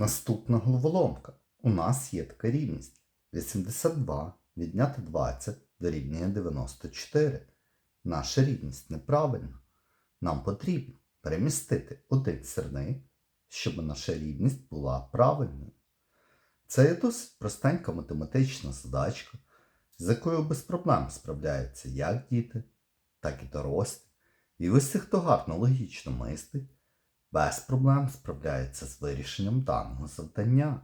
Наступна головоломка. У нас є така рівність. 82 відняти 20 дорівнює 94. Наша рівність неправильна. Нам потрібно перемістити один сірник, щоб наша рівність була правильною. Це є досить простенька математична задачка, з якою без проблем справляються як діти, так і дорослі. І ці, хто гарно логічно мислить, без проблем справляється з вирішенням даного завдання.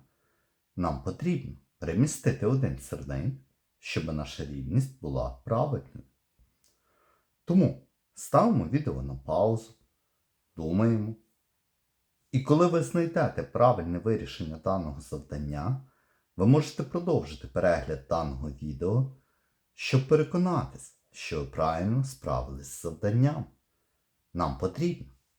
Нам потрібно перемістити один сірник, щоб наша рівність була правильною. Тому ставимо відео на паузу, думаємо. І коли ви знайдете правильне вирішення даного завдання, ви можете продовжити перегляд даного відео, щоб переконатись, що ви правильно справились з завданням. Нам потрібно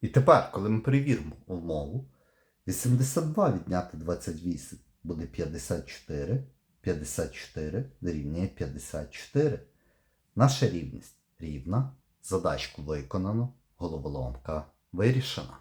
І тепер, коли ми перевіримо умову, 82 відняти 28 буде 54. 54 дорівнює 54. Наша рівність рівна. Задачку виконано, головоломка вирішена.